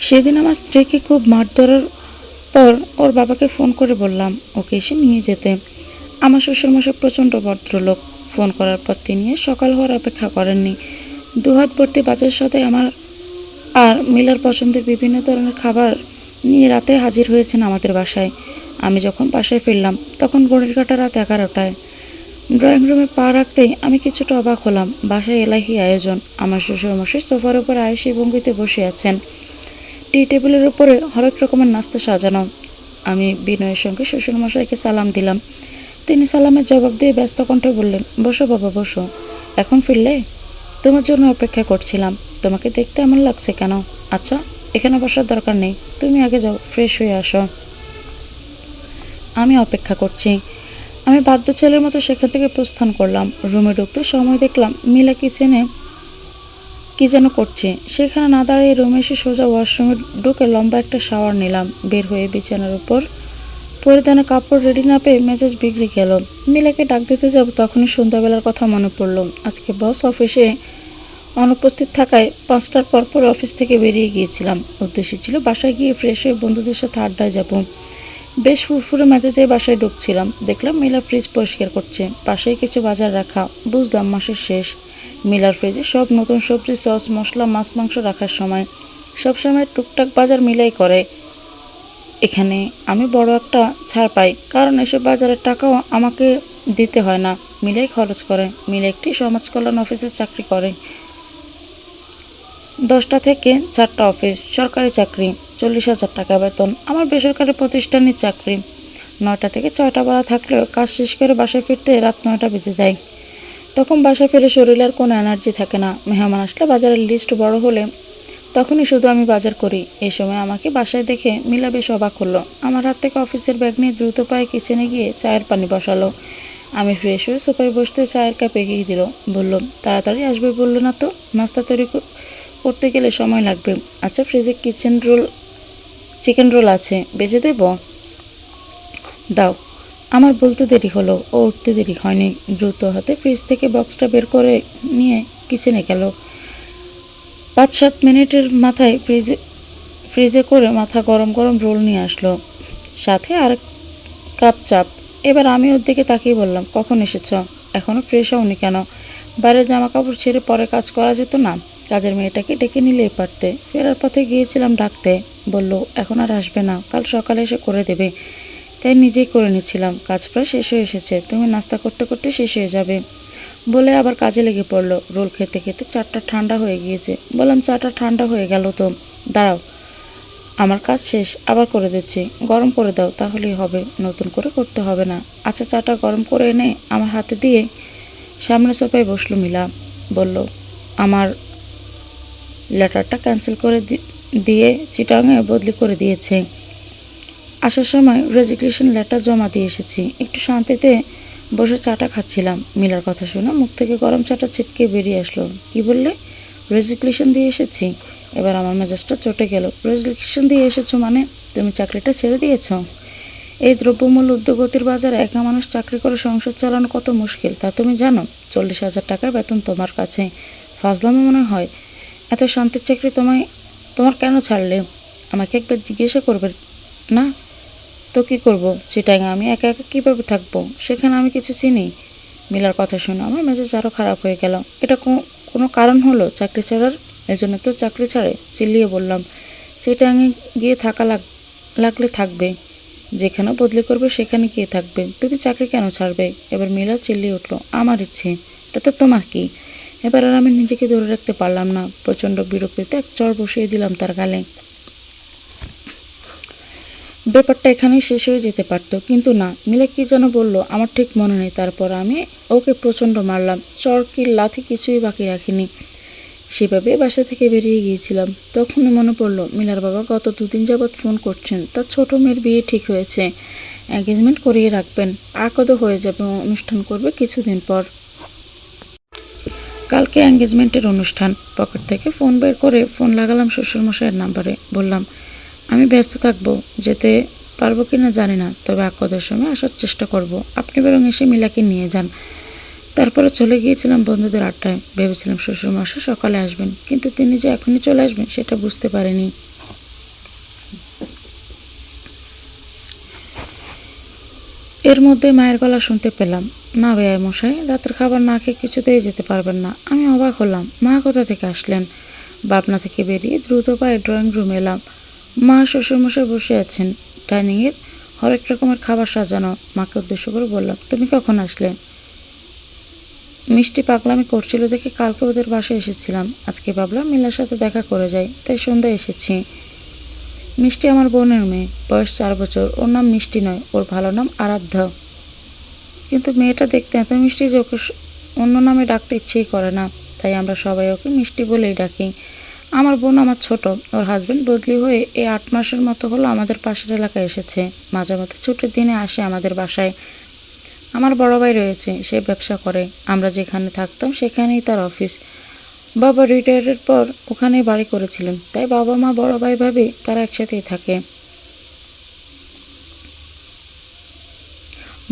সেদিন আমার স্ত্রীকে খুব মারধরের পর ওর বাবাকে ফোন করে বললাম, ওকে এসে নিয়ে যেতে। আমার শ্বশুরমশাই প্রচণ্ড ভদ্রলোক। ফোন করার পর তিনি সকাল হওয়ার অপেক্ষা করেননি। দুহাত ভর্তি বাজার সাথে আমার আর মিলার পছন্দের বিভিন্ন ধরনের খাবার নিয়ে রাতে হাজির হয়েছেন আমাদের বাসায়। আমি যখন বাসায় ফিরলাম, তখন ঘড়ির কাটা রাত এগারোটায়। ড্রয়িং রুমে পা রাখতেই আমি কিছুটা অবাক হলাম। বাসায় এলাহি আয়োজন। আমার শ্বশুরমশাই সোফার উপর আয়েসি ভঙ্গিতে বসে আছেন। টি টেবিলের উপরে হরেক রকমের নাস্তা সাজানো। আমি বিনয়ের সঙ্গে শ্বশুরমশাইকে সালাম দিলাম। তিনি সালামের জবাব দিয়ে ব্যস্ত কণ্ঠে বললেন, বসো বাবা, বসো। এখন ফিরলে তোমার জন্য অপেক্ষা করছিলাম। তোমাকে দেখতে এমন লাগছে কেন? আচ্ছা এখানে বসার দরকার নেই। তুমি আগে যাও, ফ্রেশ হয়ে আসো। আমি অপেক্ষা করছি। আমি বাধ্য ছেলের মতো সেখান থেকে প্রস্থান করলাম। রুমে ঢুকতে সময় দেখলাম মিলা কিচেনে কি যেন করছে। সেখানে না দাঁড়িয়ে রুমে সোজা ওয়াশরুমে ঢুকে লম্বা একটা শাওয়ার নিলাম। বের হয়ে বিছানার উপর পরিধানের কাপড় রেডি না পেয়ে মেজাজ বিগড়ে গেল। মিলাকে ডাক দিতে যাব তখনই সন্ধ্যাবেলার কথা মনে পড়ল। আজকে বস অফিসে অনুপস্থিত থাকায় পাঁচটার পর পর অফিস থেকে বেরিয়ে গিয়েছিলাম। উদ্দেশ্য ছিল বাসায় গিয়ে ফ্রেশ হয়ে বন্ধুদের সাথে আড্ডায় যাব। বেশ ফুরফুরে মেজাজে বাসায় ঢুকছিলাম। দেখলাম মিলা ফ্রিজ পরিষ্কার করছে। পাশেই কিছু বাজার রাখা। বুঝলাম মাসের শেষ। মিলার ফ্রিজে সব নতুন সবজি, সস, মশলা, মাছ, মাংস রাখার সময় সব সময় টুকটাক বাজার মিলাই করে। এখানে আমি বড় একটা ছাড় পাই, কারণ এসব বাজারের টাকাও আমাকে দিতে হয় না। মিলাই খরচ করে মিলে একটি সমাজ কল্যাণ অফিসে চাকরি করে। দশটা থেকে চারটা অফিস, সরকারি চাকরি, চল্লিশ হাজার টাকা বেতন, আমার বেসরকারি প্রতিষ্ঠানের চাকরি। নয়টা থেকে ছয়টা বেলা থাকলেও কাজ শেষ করে বাসায় ফিরতে রাত নয়টা বেজে যায়। তখন বাসায় ফিরে শরীরে আর কোনো এনার্জি থাকে না। মেহমান আসলে বাজারের লিস্ট বড় হলে তখনই শুধু আমি বাজার করি। এই সময় আমাকে বাসায় দেখে মিলা বেশ অবাক হলো। আমার হাত থেকে অফিসের ব্যাগ নিয়ে দ্রুত পায়ে কিচেনে গিয়ে চায়ের পানি বসালো। আমি ফ্রেশ হয়ে সোফায় বসতে চায়ের কাপ এগিয়ে দিল। বলল, তাড়াতাড়ি আসবে? বলল, না তো, নাস্তা তৈরি করতে গেলে সময় লাগবে। আচ্ছা ফ্রিজে কিচেন রোল চিকেন রোল আছে। বেজে দেব? দাও। আমার বলতে দেরি হলো, ও উঠতে দেরি হয়নি। দ্রুত হাতে ফ্রিজ থেকে বক্সটা বের করে নিয়ে কিচেনে গেল। পাঁচ সাত মিনিটের মাথায় ফ্রিজে ফ্রিজে করে মাথা গরম গরম রোল নিয়ে আসলো। সাথে আর কাপ চাপ। এবার আমি ওর দিকে তাকিয়ে বললাম, কখন এসেছ? এখনও ফ্রেশ হওনি কেন? বাইরে জামা কাপড় ছেড়ে পরে কাজ করা যেত না। কাজের মেয়েটাকে ডেকে নিলেই পারতে। ফেরার পথে গিয়েছিলাম ডাকতে। বলল, এখন আর আসবে না। কাল সকালে এসে করে দেবে। তাই নিজেই করে নিচ্ছিলাম। কাজ প্রায় শেষ হয়ে এসেছে। তুমি নাস্তা করতে করতে শেষ হয়ে যাবে। বলে আবার কাজে লেগে পড়ল। রোল খেতে খেতে চারটা ঠান্ডা হয়ে গিয়েছে। বললাম, চাটা ঠান্ডা হয়ে গেল তো। দাঁড়াও, আমার কাজ শেষ। আবার করে দিচ্ছি। গরম করে দাও, তাহলেই হবে। নতুন করে করতে হবে না। আচ্ছা চাটা গরম করে এনে আমার হাতে দিয়ে সামনে সোফায় বসল মিলা। বলল, আমার লেটারটা ক্যান্সেল করে দিয়ে চিটাঙে বদলি করে দিয়েছে। আসার সময় রেজিগনেশন লেটার জমা দিয়ে এসেছি। একটু শান্তিতে বসে চাটা খাচ্ছিলাম। মিলার কথা শুনে মুখ থেকে গরম চাটা ছিটকে বেরিয়ে আসলো। কি বললে? রেজিগনেশন দিয়ে এসেছি। এবার আমার মেজাজটা চটে গেল। রেজিগনেশন দিয়ে এসেছ মানে? তুমি চাকরিটা ছেড়ে দিয়েছ? এই দ্রব্যমূল্য উদ্যোগতির বাজারে একা মানুষ চাকরি করে সংসার চালানো কত মুশকিল, তা তুমি জানো? চল্লিশ হাজার টাকা বেতন তোমার কাছে। ফাজলামো মনে হয়। এত শান্তির চাকরি তোমায় তোমার কেন ছাড়লে? আমাকে একবার জিজ্ঞাসা করবে না? তো কি করব? চিটাং আমি একা একা কীভাবে থাকব? সেখানে আমি কিছু চিনি। মিলার কথা শুনে আমার মেজাজ আরও খারাপ হয়ে গেল। এটা কোনো কারণ হলো? চাকরি ছাড়ার এজন্য কেউ চাকরি ছাড়ে? চিল্লিয়ে বললাম চিটাঙে গিয়ে থাকা লাগ, লাগলে থাকবে। যেখানে বদলি করবে, সেখানে গিয়ে থাকবে। তুমি চাকরি কেন ছাড়বে? এবার মিলা চিল্লিয়ে উঠল, আমার ইচ্ছে। তাতে তোমার কি? এবার আর আমি নিজেকে ধরে রাখতে পারলাম না। প্রচণ্ড বিরক্তিতে এক চর বসিয়ে দিলাম তার গালে। ব্যাপারটা এখানেই শেষ হয়ে যেতে পারতো। কিন্তু না মিলে কি যেন বলল, আমার ঠিক মনে নেই। তারপর আমি ওকে প্রচণ্ড মারলাম। চর কি লাথি কিছুই বাকি রাখিনি। সেভাবে বাসা থেকে বেরিয়ে গিয়েছিলাম। তখনই মনে পড়ল, মিলার বাবা গত দুদিন যাবৎ ফোন করছেন। তার ছোট মেয়ের বিয়ে ঠিক হয়েছে। এঙ্গেজমেন্ট করিয়ে রাখবেন। আকদও হয়ে যাবে অনুষ্ঠান করবে কিছুদিন পর। কালকে এঙ্গেজমেন্টের অনুষ্ঠান। পকেট থেকে ফোন বের করে ফোন লাগালাম শ্বশুরমশাইয়ের নাম্বারে বললাম আমি ব্যস্ত থাকব, যেতে পারব কি না জানি না, তবে আকদের সময় আসার চেষ্টা করব। আপনি বরং এসে মিলাকে নিয়ে যান। তারপরে চলে গিয়েছিলাম বন্ধুদের আড্ডায়। ভেবেছিলাম শ্বশুরমশাই সকালে আসবেন, কিন্তু তিনি যে এখনই চলে আসবেন সেটা বুঝতে পারেনি। এর মধ্যে মায়ের গলা শুনতে পেলাম। না বেয়াই মশাই, রাতের খাবার না খেয়ে কিছুতেই যেতে পারবেন না। আমি অবাক হলাম। মা কোথা থেকে আসলেন? বাপনা থেকে বেরিয়ে দ্রুত পায়ে ড্রয়িং রুম এলাম। মা শ্বশুরমশাই বসে আছেন। ডাইনিংয়ের হরেক রকমের খাবার সাজানো। মাকে উদ্দেশ্য করে বললাম, তুমি কখন আসলে? মিষ্টি পাগলামি করছিল দেখে কালকে ওদের বাসায় এসেছিলাম। আজকে ভাবলাম মিলার সাথে দেখা করে যাই, তাই সন্ধ্যায় এসেছি। মিষ্টি আমার বোনের মেয়ে, বয়স চার বছর, ওর নাম মিষ্টি নয়, ওর ভালো নাম আরাধ্য। কিন্তু মেয়েটা দেখতে এত মিষ্টি যে ওকে অন্য নামে ডাকতে ইচ্ছেই করে না, তাই আমরা সবাই ওকে মিষ্টি বলেই ডাকি। আমার বোন আমার ছোট, ওর হাজবেন্ড বদলি হয়ে এই আট মাসের মতো হলো আমাদের পাশের এলাকায় এসেছে। মাঝে মধ্যে ছুটির দিনে আসে আমাদের বাসায়। আমার বড় ভাই রয়েছে, সে ব্যবসা করে। আমরা যেখানে থাকতাম সেখানেই তার অফিস বাবা রিটায়ারের পর ওখানেই বাড়ি করেছিলেন। তাই বাবা মা, বড় ভাই ভাবি তারা একসাথেই থাকে।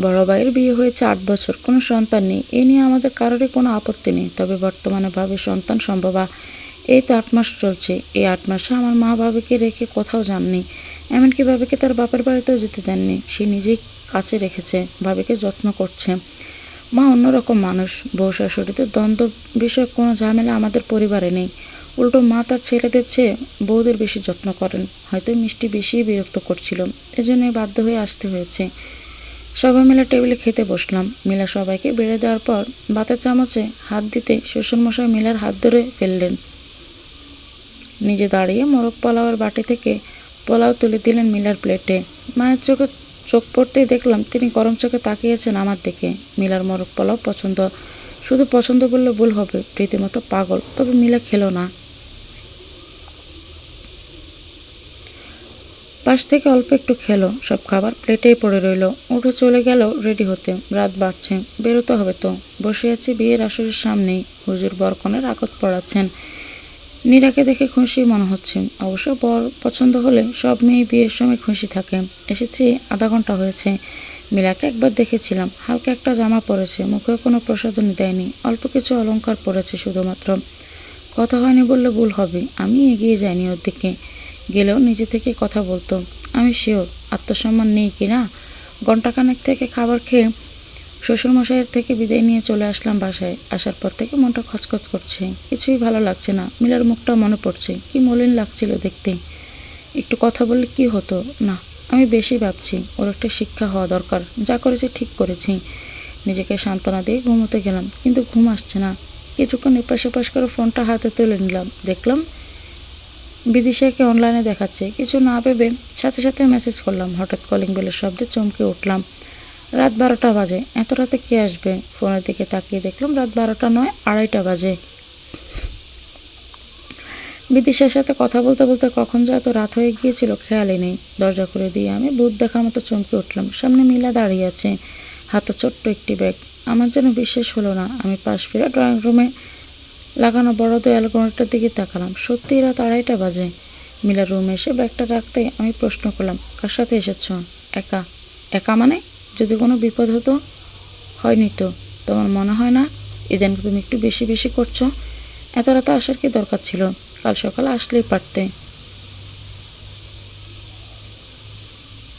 বড় ভাইয়ের বিয়ে হয়েছে আট বছর। কোনো সন্তান নেই। এ নিয়ে আমাদের কারোরই কোনো আপত্তি নেই। তবে বর্তমানে ভাবে সন্তান সম্ভবা। এই তো আট মাস চলছে। এই আট মাসে আমার মা বাবাকে রেখে কোথাও যাননি। এমনকি ভাবিকে তার বাপের বাড়িতেও যেতে দেননি। সে নিজেই কাছে রেখেছে ভাবিকে যত্ন করছে। মা অন্যরকম মানুষ। বউ শাশুড়িতে দ্বন্দ্ব বিষয়ক কোনো ঝামেলা আমাদের পরিবারে নেই। উল্টো মা তার ছেলেদের চেয়ে বউদের বেশি যত্ন করেন। হয়তো মিষ্টি বেশিই বিরক্ত করছিল। এজন্যই বাধ্য হয়ে আসতে হয়েছে। সবাই মিলে টেবিলে খেতে বসলাম। মিলা সবাইকে বেড়ে দেওয়ার পর ভাতের চামচে হাত দিতে শ্বশুরমশাই মিলার হাত ধরে ফেললেন। নিজে দাঁড়িয়ে মোরগ পোলাওয়ের বাটি থেকে পোলাও তুলে দিলেন মিলার প্লেটে। মায়ের চোখে চোখ পড়তেই দেখলাম তিনি গরম চোখে তাকিয়েছেন আমার দিকে। মিলার মোরগ পোলাও পছন্দ, শুধু পছন্দ বললে ভুল হবে, রীতিমতো পাগল, তবে মিলা খেলো না। পাশ থেকে অল্প একটু খেলো, সব খাবার প্লেটেই পড়ে রইল। উঠে চলে গেল রেডি হতে, রাত বাড়ছে, বেরোতে হবে তো। বসে আছি বিয়ের আসরের সামনেই, হুজুর বরকনের আকত পড়াচ্ছেন। নীরাকে দেখে খুশি মনে হচ্ছে। অবশ্য বর পছন্দ হলে সব মেয়ে বিয়ের সময় খুশি থাকে। এসেছি, আধা ঘণ্টা হয়েছে। মিলাকে একবার দেখেছিলাম। হালকা একটা জামা পরেছে মুখে কোনো প্রসাধনী দেয়নি। অল্প কিছু অলংকার পরেছে শুধুমাত্র। কথা হয়নি বললে ভুল হবে। আমি এগিয়ে যাইনি ওর দিকে। গেলেও নিজে থেকে কথা বলতো। আমি শিওর, আত্মসম্মান নেই কি না? ঘন্টাখানেক থেকে খাবার খেয়ে শ্বশুরমশাইয়ের থেকে বিদায় নিয়ে চলে আসলাম বাসায়। আসার পর থেকে মনটা খচখচ করছে। কিছুই ভালো লাগছে না। মিলার মুখটা মনে পড়ছে। কি মলিন লাগছিল দেখতে। একটু কথা বললে কি হতো? না, আমি বেশি ভাবছি। ওর একটা শিক্ষা হওয়া দরকার। যা করেছি ঠিক করেছি। নিজেকে সান্ত্বনা দিয়ে ঘুমোতে গেলাম, কিন্তু ঘুম আসছে না। কিছুক্ষণ এপাশ ওপাশ করে ফোনটা হাতে তুলে নিলাম। দেখলাম বিদিশাকে অনলাইনে দেখাচ্ছে। কিছু না ভেবে সাথে সাথে মেসেজ করলাম। হঠাৎ কলিং বেলের শব্দে চমকে উঠলাম। রাত বারোটা বাজে। এত রাতে কে আসবে? ফোনের দিকে তাকিয়ে দেখলাম রাত বারোটা নয়, আড়াইটা বাজে। বিদিশার সাথে কথা বলতে বলতে কখন যে এত রাত হয়ে গিয়েছিল খেয়ালই নেই। দরজা করে দিয়ে আমি ভূত দেখার মতো চমকে উঠলাম। সামনে মিলা দাঁড়িয়ে আছে, হাতে ছোট্ট একটি ব্যাগ। আমার যেন বিশ্বাস হলো না, আমি পাশ ফিরে ড্রয়িং রুমে লাগানো বড় দেয়াল কোণটার দিকে তাকালাম। সত্যি রাত আড়াইটা বাজে। মিলা রুমে এসে ব্যাগটা রাখতে আমি প্রশ্ন করলাম, কার সাথে এসেছ? একা। একা মানে? যদি কোনো বিপদ হতো, হয়নি তো। তোমার মনে হয় না? ইদান তুমি একটু বেশি বেশি করছ? এত রাতে আসার কি দরকার ছিল? কাল সকালে আসলেই পারতে।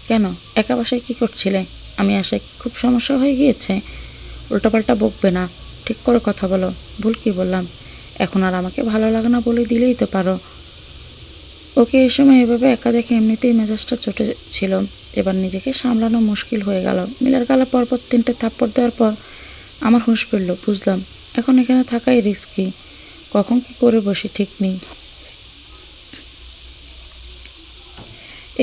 কেন? একা বাসায় কী করছিলে? আমি আসায় কি খুব সমস্যা হয়ে গিয়েছে? উল্টাপাল্টা বকবে না। ঠিক করে কথা বলো। ভুল কি বললাম? এখন আর আমাকে ভালো লাগে না বলে দিলেই তো পারো। ওকে এই সময় এভাবে একা দেখে এমনিতেই মেজাজটা চটে ছিল। এবার নিজেকে সামলানো মুশকিল হয়ে গেল। মিলার গালা পরপর তিনটে থাপ্পড় দেওয়ার পর আমার হুঁশ ফিরল, বুঝলাম, এখন এখানে থাকাই রিস্কি কখন কি করে বসি ঠিক নেই।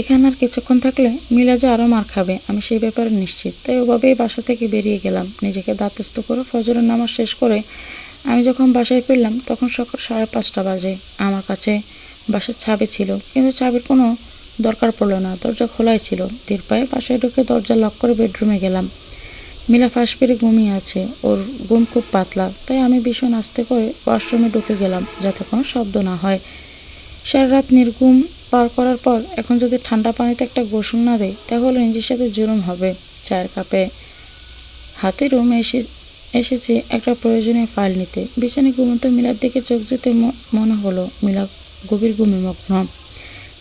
এখানে আর কিছুক্ষণ থাকলে মিলা যে আরও মার খাবে, আমি সেই ব্যাপারে নিশ্চিত। তাই ওভাবেই বাসা থেকে বেরিয়ে গেলাম। নিজেকে দাঁতস্থ করে ফজরের নামাজ শেষ করে আমি যখন বাসায় ফিরলাম, তখন সকাল সাড়ে পাঁচটা বাজে। আমার কাছে বাসার চাবি ছিল, কিন্তু চাবির কোনো দরকার পড়ল না, দরজা খোলাই ছিল। ধীর পায়ে পাশে ঢুকে দরজা লক করে বেডরুমে গেলাম। মিলা ফাঁস পেরে ঘুমিয়ে আছে, ওর ঘুম খুব পাতলা, তাই আমি ভীষণ আস্তে করে ওয়াশরুমে ঢুকে গেলাম, যাতে কোনো শব্দ না হয়। সারা রাত নির্ঘুম পার করার পর, এখন যদি ঠান্ডা পানিতে একটা গোসল না দেয় তাহলে নিজের সাথে জুলুম হবে, চায়ের কাপে। হাতে রুমে এসে, এসেছি একটা প্রয়োজনীয় ফাইল নিতে। বিছানে ঘুমন্ত মিলার দিকে চোখ যেতে মনে হলো, মিলা গভীর ঘুমে মগ্ন।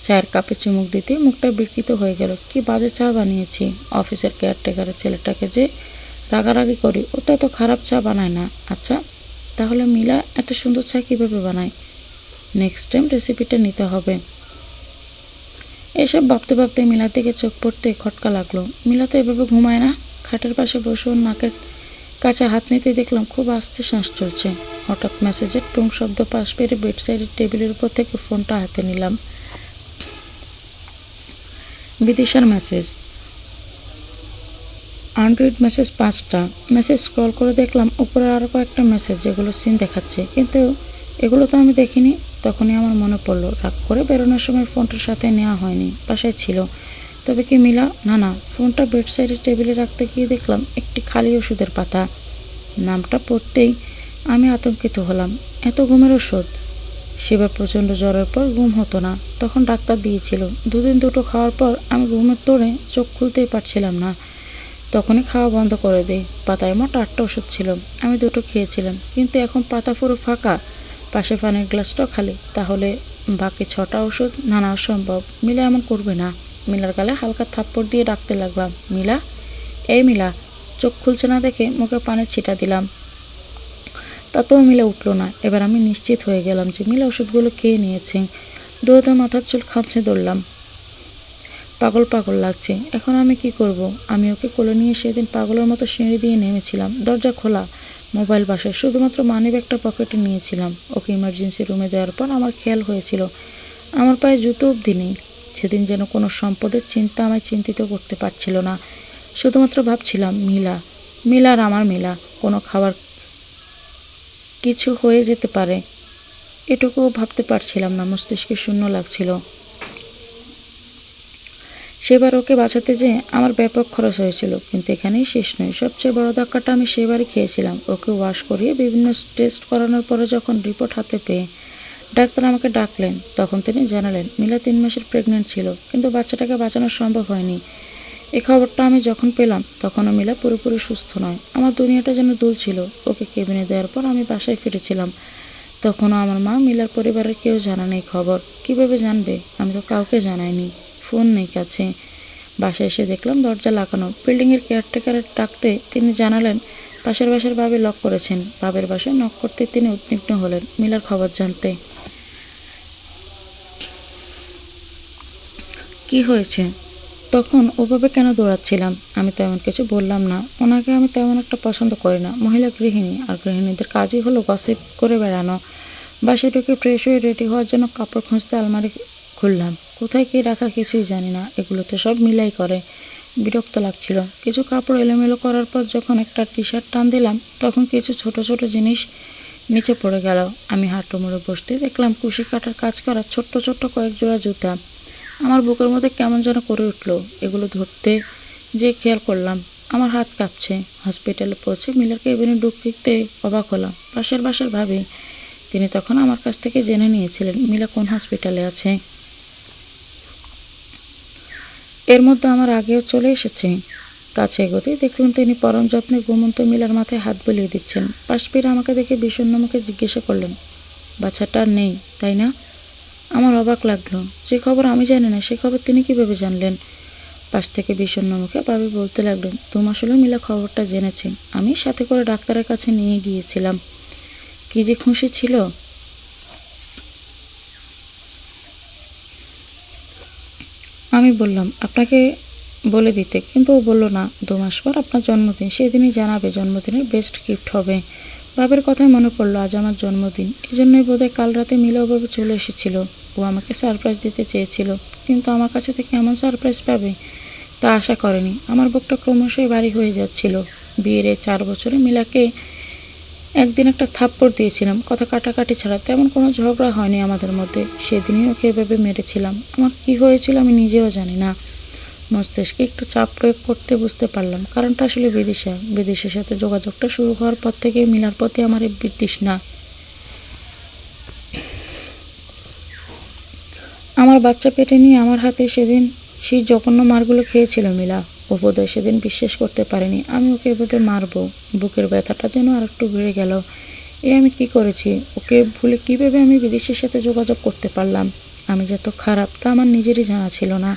চায়ের কাপে চুমুক দিতে মুখটা বিকৃত হয়ে গেল। কি বাজে চা বানিয়েছি? অফিসের কেয়ারটেকারের ছেলেটাকে যে রাগারাগি করি, ও তো এত খারাপ চা বানায় না। আচ্ছা তাহলে মিলা এত সুন্দর চা কীভাবে বানায়? নেক্সট টাইম রেসিপিটা নিতে হবে। এসব ভাবতে ভাবতে মিলার দিকে চোখ পড়তে খটকা লাগল। মিলা তো এভাবে ঘুমায় না। খাটের পাশে বসে ওর নাকের কাছে হাত নিতে দেখলাম খুব আস্তে শ্বাস চলছে। হঠাৎ মেসেজের টুং শব্দ পাশ পেরে বেড সাইডের টেবিলের উপর থেকে ফোনটা হাতে নিলাম। বিদিশার মেসেজ আনরিড মেসেজ পাঁচটা। মেসেজ স্ক্রল করে দেখলাম, উপরে আরও কয়েকটা মেসেজ যেগুলো সিন দেখাচ্ছে। কিন্তু এগুলো তো আমি দেখিনি, তখনই আমার মনে পড়ল, রাগ করে বেরোনোর সময় ফোনটার সাথে নেওয়া হয়নি, বাসায় ছিল। তবে কি মিলা? না না, ফোনটা বেড সাইডের টেবিলে রাখতে গিয়ে দেখলাম একটি খালি ওষুধের পাতা। নামটা পড়তেই আমি আতঙ্কিত হলাম। এত ঘুমের ওষুধ। সেবার প্রচণ্ড জ্বরের পর ঘুম হতো না। তখন ডাক্তার দিয়েছিল, দুদিন দুটো খাওয়ার পর আমি ঘুমের তোড়ে চোখ খুলতেই পারছিলাম না। তখনই খাওয়া বন্ধ করে দেই। পাতায় মোট আটটা ওষুধ ছিল। আমি দুটো খেয়েছিলাম, কিন্তু এখন পাতা পুরো ফাঁকা। পাশে পানির গ্লাসটাও খালি। তাহলে বাকি ছটা ওষুধ নানা অসম্ভব। মিলা এমন করবে না। মিলার গালে হালকা থাপ্পড় দিয়ে ডাকতে লাগলাম, মিলা? এই মিলা, চোখ খুলছে না দেখে মুখে পানির ছিটা দিলাম। তাতেও মিলা উঠল না। এবার আমি নিশ্চিত হয়ে গেলাম যে মিলা ওষুধগুলো খেয়ে নিয়েছে। দৌড়তে মাথার চুল খামছে ধরলাম। পাগল পাগল লাগছে, এখন আমি কি করব? আমি ওকে কোলে নিয়ে সেদিন পাগলের মতো সিঁড়ি দিয়ে নেমেছিলাম। দরজা খোলা, মোবাইল বাসায় শুধুমাত্র মানি ব্যাগটা পকেটে নিয়েছিলাম। ওকে ইমার্জেন্সি রুমে দেওয়ার পর আমার খেয়াল হয়েছিল। আমার পায়ে জুতো অবধি নেই। সেদিন যেন কোনো সম্পদের চিন্তা আমায় চিন্তিত করতে পারছিল না। শুধুমাত্র ভাবছিলাম, মিলা, মিলার আমার মিলা, কোনো খাবার কিছু হয়ে যেতে পারে। এটুকুও ভাবতে পারছিলাম না, মস্তিষ্কে শূন্য লাগছিল। সেবার ওকে বাঁচাতে যেয়ে আমার ব্যাপক খরচ হয়েছিল, কিন্তু এখানেই শেষ নয়। সবচেয়ে বড় ধাক্কাটা আমি সেবারই খেয়েছিলাম। ওকে ওয়াশ করিয়ে বিভিন্ন টেস্ট করানোর পরে যখন রিপোর্ট হাতে পেয়ে ডাক্তার আমাকে ডাকলেন, তখন তিনি জানালেন, মিলা তিন মাসের প্রেগনেন্ট ছিল, কিন্তু বাচ্চাটাকে বাঁচানো সম্ভব হয়নি। এই খবরটা আমি যখন পেলাম, তখনও মিলা পুরোপুরি সুস্থ নয়। আমার দুনিয়াটা যেন দুল ছিল। ওকে কেবিনে দেওয়ার পর আমি বাসায় ফিরেছিলাম। তখনও আমার মা মিলার পরিবারের কেউ জানা নেই খবর। কীভাবে জানবে? আমি তো কাউকে জানাইনি। ফোন নেই কাছে। বাসায় এসে দেখলাম দরজা লাগানো। বিল্ডিংয়ের কেয়ারটেকারের ডাকতে তিনি জানালেন, পাশের বাসার ভাবে লক করেছেন। বাবের বাসায় নক করতে তিনি উদ্বিগ্ন হলেন মিলার খবর জানতে। কি হয়েছে? তখন ওভাবে কেন দৌড়াচ্ছিলাম? আমি তেমন কিছু বললাম না। ওনাকে আমি তেমন একটা পছন্দ করি না। মহিলা গৃহিণী আর গৃহিণীদের কাজই হলো গসিপ করে বেড়ানো। বাসে ঢুকে ফ্রেশ হয়ে রেডি হওয়ার জন্য কাপড় খুঁজতে আলমারি খুললাম। কোথায় কী রাখা কিছুই জানি না। এগুলো তো সব মিলাই করে। বিরক্ত লাগছিল। কিছু কাপড় এলোমেলো করার পর যখন একটা টি শার্ট টান দিলাম, তখন কিছু ছোট ছোট জিনিস নিচে পড়ে গেল। আমি হাঁটু মুড়ে বসতে দেখলাম কুশি কাটার কাজ করা ছোট্ট ছোট্ট কয়েক জোড়া জুতা। আমার বুকের মধ্যে কেমন যেন করে উঠল। এগুলো ধরতে যে খেয়াল করলাম, আমার হাত কাঁপছে। হসপিটালে পৌঁছে মিলার কেবিনে ঢুকতে অবাক হলাম। পাশের বাসার ভাবে, তিনি তখন আমার কাছ থেকে জেনে নিয়েছিলেন, মিলা কোন হসপিটালে আছে। এর মধ্যে আমার আগেও চলে এসেছে। কাছে এগোতেই দেখলাম তিনি পরম যত্নে ঘুমন্ত মিলার মাথায় হাত বুলিয়ে দিচ্ছেন। পাশ আমাকে দেখে বিষণ্ণ মুখে জিজ্ঞাসা করলেন, বাচ্চাটা নেই, তাই না? আমার অবাক লাগল। যে খবর আমি জানি না, সে খবর তিনি কীভাবে জানলেন? পাশ থেকে বিষণ্ণ মুখে ভাবি বলতে লাগলেন দু মাস হলো মিলা খবরটা জেনেছে আমি সাথে করে ডাক্তারের কাছে নিয়ে গিয়েছিলাম। কি যে খুশি ছিল? আমি বললাম, আপনাকে বলে দিতে। কিন্তু ও বলল, না, দু মাস পর আপনার জন্মদিন। সেদিনই জানাবে, জন্মদিনের বেস্ট গিফট হবে। বাবের কথাই মনে পড়ল, আজ আমার জন্মদিন। এই জন্যই বোধহয় কাল রাতে মিলাওভাবে চলে এসেছিল। ও আমাকে সারপ্রাইজ দিতে চেয়েছিল, কিন্তু আমার কাছে থেকে এমন সারপ্রাইজ পাবে তা আশা করেনি। আমার বুকটা ক্রমশই ভারী হয়ে যাচ্ছিল। বিয়ের এই চার বছরে মিলাকে একদিন একটা থাপ্পড় দিয়েছিলাম। কথা কাটাকাটি ছাড়া তেমন কোনো ঝগড়া হয়নি আমাদের মধ্যে। সেদিনই ওকে এভাবে মেরেছিলাম। আমার কি হয়েছিল আমি নিজেও জানি না। মস্তিষ্কে একটু চাপ প্রয়োগ করতে বুঝতে পারলাম। কারণটা আসলে বিদিশা। বিদেশের সাথে যোগাযোগটা শুরু হওয়ার পর থেকে মিলার প্রতি আমার এই বিতৃষ্ণা। আমার বাচ্চা পেটে নিয়ে আমার হাতে সেদিন সেই জঘন্য মারগুলো খেয়েছিল মিলা। বোধহয় সেদিন বিশ্বাস করতে পারেনি। আমি ওকে এভাবে মারবো। বুকের ব্যথাটা যেন আর একটু বেড়ে গেল। এ আমি কি করেছি? ওকে ভুলে কীভাবে আমি বিদেশের সাথে যোগাযোগ করতে পারলাম? আমি যে এত খারাপ তা আমার নিজেরই জানা ছিল না।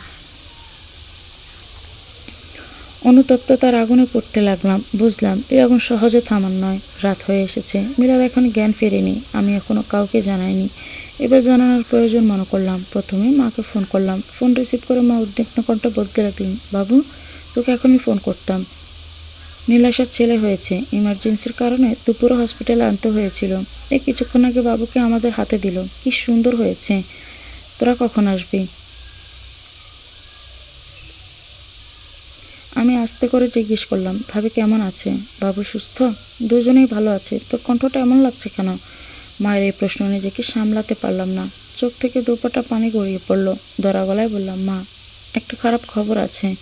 অনুতপ্ত তার আগুনে পড়তে লাগলাম। বুঝলাম, এই আগুন সহজে থামার নয়। রাত হয়ে এসেছে। মিলার এখন জ্ঞান ফেরেনি। আমি এখনও কাউকে জানাইনি। এবার জানানোর প্রয়োজন মনে করলাম। প্রথমে মাকে ফোন করলাম। ফোন রিসিভ করে মা উদ্বিগ্ন কণ্ঠে বলতে লাগলেন বাবু, তোকে এখনই ফোন করতাম। নীলাশার ছেলে হয়েছে। ইমার্জেন্সির কারণে দুপুরে হসপিটালে আনতে হয়েছিল। এই কিছুক্ষণ আগে বাবুকে আমাদের হাতে দিল। কি সুন্দর হয়েছে। তোরা কখন আসবি? আমি আস্তে করে জিজ্ঞেস করলাম, ভাবি কেমন আছে? বাবু সুস্থ? দুজনেই ভালো আছে। তোর কণ্ঠটা এমন লাগছে কেন? মায়ের এই প্রশ্ন নিজেকে সামলাতে পারলাম না। চোখ থেকে দুপাটা পানি গড়িয়ে পড়ল। দরা গলায় বললাম, মা, একটা খারাপ খবর আছে।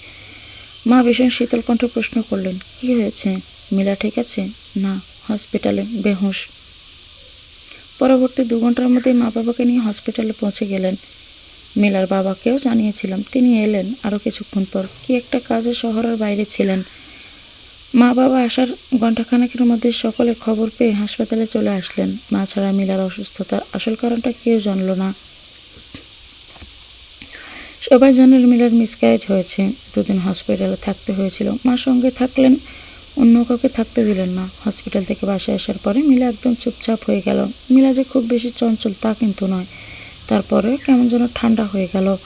মা ভীষণ শীতল কণ্ঠে প্রশ্ন করলেন, কি হয়েছে? মিলা ঠিক আছে? না, হসপিটালে, বেহুশ। পরবর্তী দু ঘণ্টার মধ্যে মা বাবাকে নিয়ে হসপিটালে পৌঁছে গেলেন। মিলার বাবাকেও জানিয়েছিলাম, তিনি এলেন আরও কিছুক্ষণ পর। কি একটা কাজে শহরের বাইরে ছিলেন। মা বাবা আসার ঘণ্টাখানেকের মধ্যে সকলে খবর পেয়ে হাসপাতালে চলে আসলেন। মা ছাড়া মিলার অসুস্থতার আসল কারণটা কেউ জানল না। সবাই জানেন মিলার মিসক্যারেজ হয়েছে। দুদিন হসপিটালে থাকতে হয়েছিল। মা সঙ্গে থাকলেন, অন্য কাউকে থাকতে দিলেন না। হসপিটাল থেকে বাসায় আসার পরে মিলা একদম চুপচাপ হয়ে গেল। মিলা যে খুব বেশি চঞ্চল তা কিন্তু নয়। তারপরে কেমন যেন ঠান্ডা হয়ে গেল।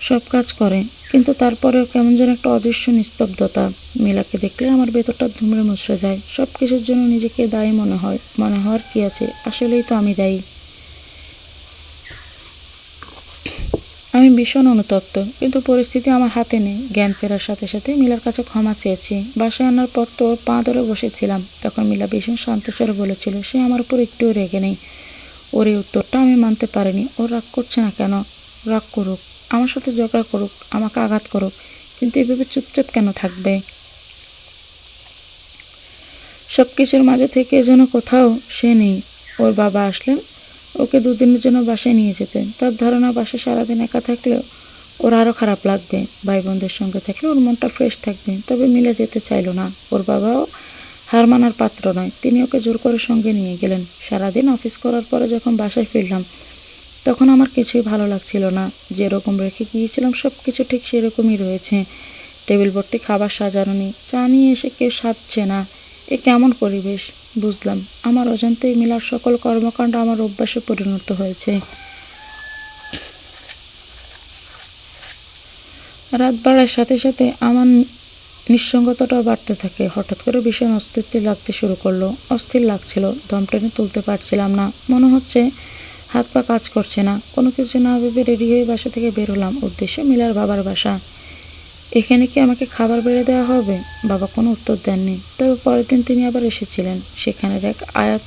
সব কাজ করে। কিন্তু তারপরেও কেমন যেন একটা অদৃশ্য নিস্তব্ধতা। মিলাকে দেখলে আমার ভেতরটা ধুমড়ে মুচড়ে যায়। সব কিছুর জন্য নিজেকে দায়ী মনে হয়। মনে হওয়ার কি আছে? আসলেই তো আমি দায়ী। আমি ভীষণ অনুতপ্ত। কিন্তু পরিস্থিতি আমার হাতে নেই। জ্ঞান ফেরার সাথে সাথে মিলার কাছে ক্ষমা চেয়েছি। বাসায় আনার পর তো পা ধরে বসেছিলাম। তখন মিলা ভীষণ শান্তস্বরে বলেছিল, সে আমার উপর একটুও রেগে নেই। ওর এই উত্তরটা আমি মানতে পারিনি। ও রাগ করছে না কেন? রাগ করুক। আমার সাথে ঝগড়া করুক, আমাকে আঘাত করুক, কিন্তু এভাবে চুপচাপ কেন থাকবে? সব কিছুর মাঝে থেকে যেন কোথাও সে নেই। ওর বাবা আসলেন, ওকে দুদিনের জন্য বাসায় নিয়ে যেতেন তার ধারণা বাসায় সারাদিন একা থাকলেও ওর আরও খারাপ লাগবে। ভাই বোনদের সঙ্গে থাকলে ওর মনটা ফ্রেশ থাকবে, তবে মিলে যেতে চাইলো না। ওর বাবাও হার মানার পাত্র নয়। তিনি ওকে জোর করে সঙ্গে নিয়ে গেলেন। সারাদিন অফিস করার পরে যখন বাসায় ফিরলাম তখন আমার কিছুই ভালো লাগছিল না। যেরকম রেখে গিয়েছিলাম সব কিছু ঠিক সেরকমই রয়েছে। টেবিল ভর্তি খাবার সাজানো নেই চা নিয়ে এসে কেউ সাজছে না। এ কেমন পরিবেশ? বুঝলাম। আমার অজান্তেই মিলার সকল কর্মকাণ্ড আমার অভ্যাসে পরিণত হয়েছে। রাত বাড়ার সাথে সাথে আমার নিঃসঙ্গতাটাও বাড়তে থাকে। হঠাৎ করে ভীষণ অস্তিত্ব লাগতে শুরু করল। অস্থির লাগছিল। দম টেনে তুলতে পারছিলাম না। মনে হচ্ছে হাত পা কাজ করছে না। কোনো কিছু না ভেবে রেডি হয়ে বাসা থেকে বের হলাম। উদ্দেশ্য মিলার বাবার বাসা। এখানে কি আমাকে খাবার বেড়ে দেওয়া হবে? বাবা কোনো উত্তর দেননি। তবে পরের দিন তিনি আবার এসেছিলেন। সেখানের এক আয়াত,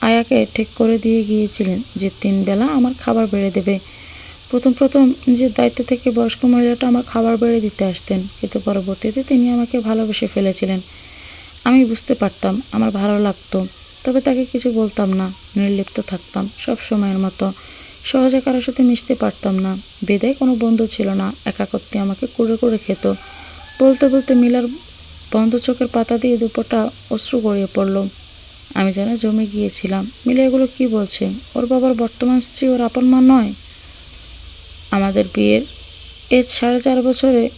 আয়াকে ঠিক করে দিয়ে গিয়েছিলেন যে, তিন বেলা আমার খাবার বেড়ে দেবে। প্রথম প্রথম নিজের দায়িত্ব থেকে বয়স্ক মহিলাটা আমার খাবার বেড়ে দিতে আসতেন। কিন্তু পরবর্তীতে তিনি আমাকে ভালোবেসে ফেলেছিলেন। আমি বুঝতে পারতাম, আমার ভালো লাগতো। তবে তাকে কিছু বলতাম না, নির্লিপ্ত থাকতাম সব সময়ের মতো। সহজে কারোর সাথে মিশতে পারতাম না। বেদায় কোনো বন্ধু ছিল না, একাকত্বে আমাকে কুড়ে কুড়ে খেত। বলতে বলতে মিলার বন্ধ চোখের পাতা দিয়ে দুপোটা অশ্রু গড়িয়ে পড়ল। আমি যেন জমে গিয়েছিলাম। মিলে এগুলো কি বলছে? ওর বাবার বর্তমান স্ত্রী ওর আপন মা নয়? আমাদের বিয়ের এর সাড়ে চার বছরে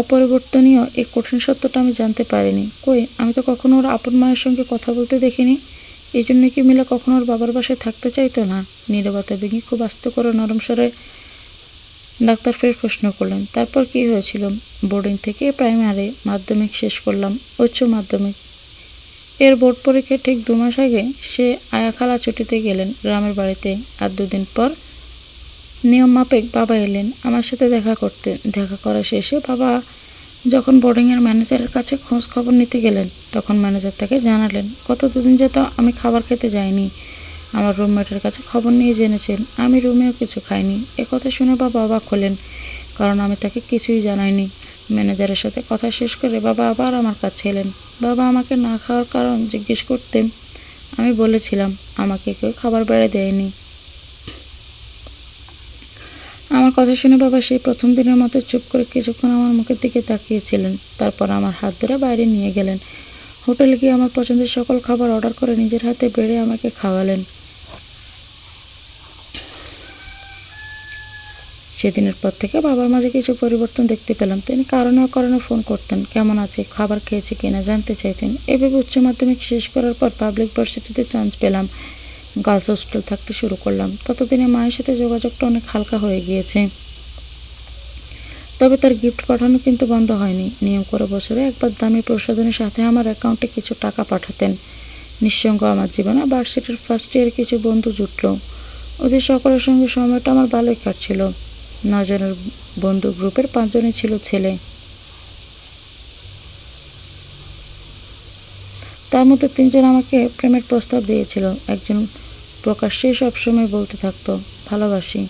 অপরিবর্তনীয় এই কঠিন সত্যটা আমি জানতে পারিনি। কই, আমি তো কখনো ওর আপন মায়ের সঙ্গে কথা বলতে দেখিনি। এই জন্য কি মিলা কখনো ওর বাবার বাসায় থাকতে চাইতো না? নীরবতা ভেঙে খুব আস্তে করে নরম স্বরে ডাক্তার ফের প্রশ্ন করলেন, তারপর কি হয়েছিল? বোর্ডিং থেকে প্রাইমারি মাধ্যমিক শেষ করলাম, উচ্চ মাধ্যমিক। এর বোর্ড পরীক্ষা ঠিক দু মাস আগে সে আয়াখালা ছুটিতে গেলেন গ্রামের বাড়িতে। আর দুদিন পর নিয়ম মাফিক বাবা এলেন। আমার সাথে দেখা করতে, দেখা করা শেষে বাবা যখন বোর্ডিংয়ের ম্যানেজারের কাছে খোঁজ খবর নিতে গেলেন, তখন ম্যানেজার তাকে জানালেন গত দুদিন যেত আমি খাবার খেতে যাইনি। আমার রুমমেটের কাছে খবর নিয়ে জেনেছেন, আমি রুমেও কিছু খাইনি। এ কথা শুনে বাবা অবাক হলেন, কারণ আমি তাকে কিছুই জানাইনি। ম্যানেজারের সাথে কথা শেষ করে বাবা আবার আমার কাছে এলেন। বাবা আমাকে না খাওয়ার কারণ জিজ্ঞেস করতেন। আমি বলেছিলাম, আমাকে কেউ খাবার বেড়ে দেয়নি। আমার কথা শুনে বাবা সেই প্রথম দিনের মতো চুপ করে কিছুক্ষণ আমার মুখের দিকে তাকিয়েছিলেন। তারপর আমার হাত ধরে বাইরে নিয়ে গেলেন। হোটেলে গিয়ে আমার পছন্দের সকল খাবার অর্ডার করে নিজের হাতে বেড়ে আমাকে খাওয়ালেন। সেদিনের পর থেকে বাবার মাঝে কিছু পরিবর্তন দেখতে পেলাম। তিনি কারণে অকারণে ফোন করতেন, কেমন আছে? খাবার খেয়েছে কিনা? জানতে চাইতেন। এভাবে উচ্চ মাধ্যমিক শেষ করার পর পাবলিক ভার্সিটিতে চান্স পেলাম। গার্লস হোস্টেল থাকতে শুরু করলাম। ততদিনে মায়ের সাথে যোগাযোগটা অনেক হালকা হয়ে গিয়েছে। তবে তার গিফট পাঠানো কিন্তু বন্ধ হয়নি। নিয়ম করে বছরে একবার দামি প্রসাধনের সাথে আমার অ্যাকাউন্টে কিছু টাকা পাঠাতেন। নিঃসঙ্গ আমার জীবনে ভার্সিটির ফার্স্ট ইয়ার কিছু বন্ধু জুটলো। ওদের সকলের সঙ্গে সময়টা আমার ভালোই কাটছিল। নজনের বন্ধু গ্রুপের পাঁচজনই ছিল ছেলে। তার মধ্যে তিনজন আমাকে প্রেমের প্রস্তাব দিয়েছিল। একজন প্রকাশ্যেই সবসময় বলতে থাকতো, ভালোবাসি।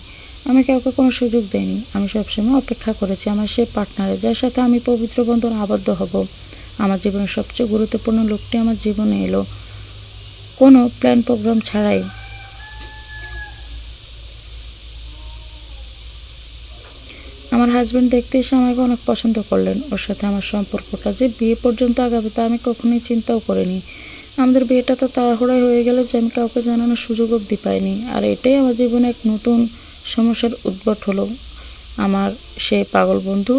আমি কাউকে কোনো সুযোগ দেয়নি আমি সবসময় অপেক্ষা করেছি আমার সেই পার্টনারে যার সাথে আমি পবিত্র বন্ধন আবদ্ধ হব। আমার জীবনের সবচেয়ে গুরুত্বপূর্ণ লোকটি আমার জীবনে এলো। কোনো প্ল্যান প্রোগ্রাম ছাড়াই আমার হাজব্যান্ড দেখতে এসে আমাকে অনেক পছন্দ করলেন। ওর সাথে আমার সম্পর্কটা যে বিয়ে পর্যন্ত আগাবে তা আমি কখনোই চিন্তাও করিনি। আমাদের বিয়েটা তো তাড়াহুড়াই হয়ে গেল যে আমি কাউকে জানানোর সুযোগ অবধি পাইনি। আর এটাই আমার জীবনে এক নতুন সমস্যার উদ্ভট হলো। আমার সে পাগল বন্ধু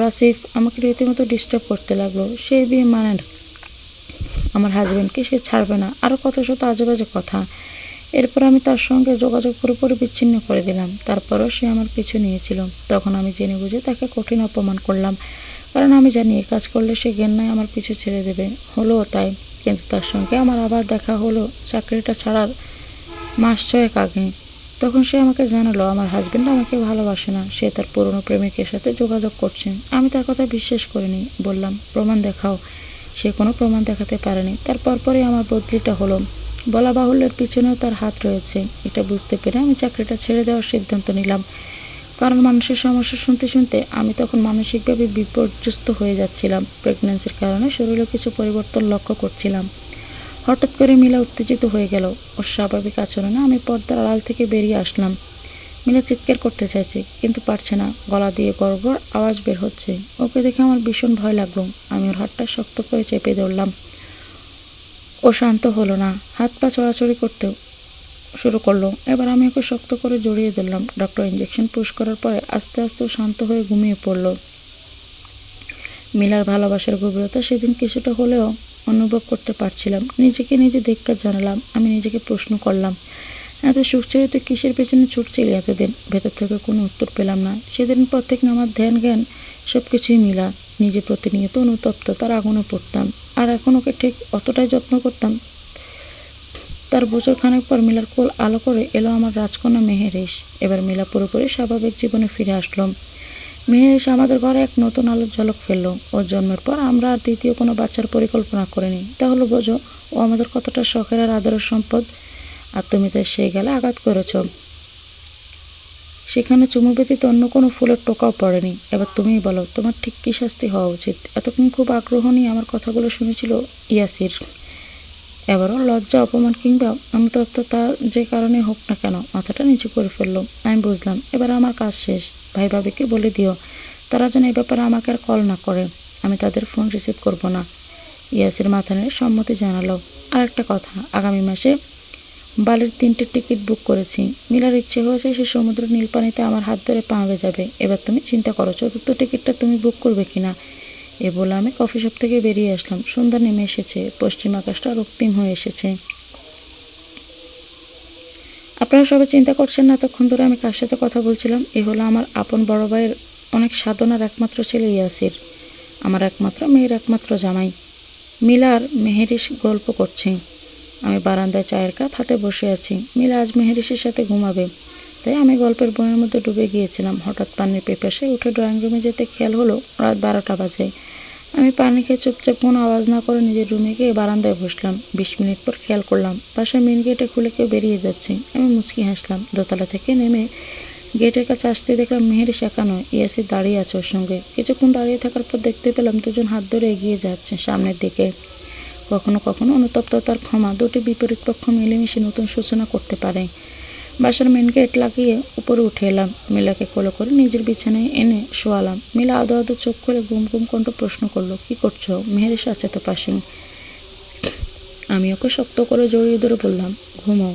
রাসিফ আমাকে রীতিমতো ডিস্টার্ব করতে লাগল। সে বিয়ে মানে আমার হাজব্যান্ডকে সে ছাড়বে না। আরও কত শত আজেবাজে কথা। এরপর আমি তার সঙ্গে যোগাযোগ পুরোপুরি বিচ্ছিন্ন করে দিলাম। তারপরও সে আমার পিছু নিয়েছিল। তখন আমি জেনে বুঝে তাকে কঠিন অপমান করলাম। কারণ আমি জানি এ কাজ করলে সে জ্ঞানায় আমার পিছু ছেড়ে দেবে। হলো তাই। কিন্তু তার সঙ্গে আমার আবার দেখা হলো চাকরিটা ছাড়ার মাস ছয়েক আগে। তখন সে আমাকে জানালো, আমার হাজব্যান্ড আমাকে ভালোবাসে না। সে তার পুরনো প্রেমিকের সাথে যোগাযোগ করছে। আমি তার কথা বিশ্বাস করিনি। বললাম, প্রমাণ দেখাও। সে কোনো প্রমাণ দেখাতে পারেনি। তার পরপরই আমার বদলিটা হলো। বলা বাহুল্যের পিছনেও তার হাত রয়েছে। এটা বুঝতে পেরে আমি চাকরিটা ছেড়ে দেওয়ার সিদ্ধান্ত নিলাম। কারণ মানুষের সমস্যা শুনতে শুনতে আমি তখন মানসিকভাবে বিপর্যস্ত হয়ে যাচ্ছিলাম। প্রেগন্যান্সির কারণে শরীরে কিছু পরিবর্তন লক্ষ্য করছিলাম। হঠাৎ করে মিলা উত্তেজিত হয়ে গেল। ওর স্বাভাবিক আচরণে আমি পর্দার আড়াল থেকে বেরিয়ে আসলাম। মিলা চিৎকার করতে চাইছে, কিন্তু পারছে না। গলা দিয়ে গড়গড় আওয়াজ বের হচ্ছে। ওকে দেখে আমার ভীষণ ভয় লাগল। আমি ওর হাতটা শক্ত করে চেপে ধরলাম। ও শান্ত হলো না। হাত পা চড়াচড়ি করতেও শুরু করল। এবার আমি ওকে শক্ত করে জড়িয়ে ধরলাম। ডক্টর ইঞ্জেকশন পুশ করার পরে আস্তে আস্তে শান্ত হয়ে ঘুমিয়ে পড়ল। মিলার ভালোবাসার গভীরতা সেদিন কিছুটা হলেও অনুভব করতে পারছিলাম। নিজেকে নিজে ধিক্কার জানালাম। আমি নিজেকে প্রশ্ন করলাম, এত সুখ ছেড়ে কিসের পেছনে ছুটছিলি এতদিন? ভেতর থেকে কোনো উত্তর পেলাম না। সেদিন পর থেকে আমার ধ্যান জ্ঞান সব কিছুই মিলা নিজে প্রতিনিয়ত অনুতপ্ত, তার আগুনে পড়তাম। আর এখন ওকে ঠিক অতটাই যত্ন করতাম, তার বছর খানেক পর মিলার কোল আলো করে এলো আমার রাজকন্যা মেহেরেশ এবার মিলা পুরোপুরি স্বাভাবিক জীবনে ফিরে আসলাম মেহেরেশ আমাদের ঘরে এক নতুন আলোর ঝলক ফেলল। ওর জন্মের পর আমরা আর দ্বিতীয় কোনো বাচ্চার পরিকল্পনা করিনি। তাহলে বোঝো, ও আমাদের কতটা শখের আর আদরের সম্পদ, আর তুমি তাই সেই গেলে আঘাত করেছ। সেখানে চুমু ব্যতীত অন্য কোনো ফুলের টোকাও পড়েনি। এবার তুমিই বলো, তোমার ঠিক কী শাস্তি হওয়া উচিত? এতক্ষণ খুব আগ্রহ নিয়ে আমার কথাগুলো শুনেছিল ইয়াসির। এবারও লজ্জা, অপমান কিংবা অনুতপ্ততা যে কারণে হোক না কেন, মাথাটা নিচু করে ফেলল। আমি বুঝলাম, এবার আমার কাজ শেষ। ভাই ভাবিকে বলে দিও, তারা যেন এ ব্যাপারে আমাকে আর কল না করে। আমি তাদের ফোন রিসিভ করব না। ইয়াসির মাথা নেড়ে সম্মতি জানালো। আর একটা কথা, আগামী মাসে বালির তিনটে টিকিট বুক করেছি। মিলার ইচ্ছে হয়েছে সে সমুদ্র নীল পানিতে আমার হাত ধরে পাঁবে যাবে। এবার তুমি চিন্তা করো, চতুর্থ টিকিটটা তুমি বুক করবে কিনা এ বলে আমি কফি শপ থেকে বেরিয়ে আসলাম। সন্ধ্যা নেমে এসেছে। পশ্চিম আকাশটা রক্তিম হয়ে এসেছে। আপনারা সবাই চিন্তা করছেন না, এতক্ষণ ধরে আমি কার সাথে কথা বলছিলাম? এ হলো আমার আপন বড় ভাইয়ের অনেক সাধনার একমাত্র ছেলে ইয়াসির। আমার একমাত্র মেয়ের একমাত্র জামাই। মিলার মেহেরিস গল্প করছে। আমি বারান্দায় চায়ের কাপ হাতে বসে আছি। মিলা আজ মেহেরিসের সাথে ঘুমাবে। তাই আমি গল্পের বইয়ের মধ্যে ডুবে গিয়েছিলাম। হঠাৎ পানির পেপাসে উঠে ড্রয়িং রুমে যেতে খেয়াল হলো রাত বারোটা বাজে। আমি পানি খেয়ে চুপচাপ কোনো আওয়াজ না করে নিজের রুমে গিয়ে বারান্দায় বসলাম। বিশ মিনিট পর খেয়াল করলাম পাশে মেন গেটে খুলে কেউ বেরিয়ে যাচ্ছে। আমি মুচকি হাসলাম, দোতলা থেকে নেমে গেটের কাছে আসতে দেখলাম মেহের শেখা নয় ইয়াসি দাঁড়িয়ে আছে ওর সঙ্গে। কিছুক্ষণ দাঁড়িয়ে থাকার পর দেখতে পেলাম দুজন হাত ধরে এগিয়ে যাচ্ছে সামনের দিকে। কখনো কখনো অনুতপ্ততার ক্ষমা দুটি বিপরীত পক্ষ মিলেমিশে নতুন সূচনা করতে পারে। বাসার মেন গেট লাগিয়ে উপরে উঠে এলাম। মিলাকে কোলো করে নিজের বিছানায় এনে শোয়ালাম। মিলা আদো আদো চোখ খুলে গুম গুম কণ্ঠ প্রশ্ন করল, কি করছ? মেহেরেশ আছে তো পাশে আমি ওকে শক্ত করে জড়িয়ে ধরে বললাম ঘুমো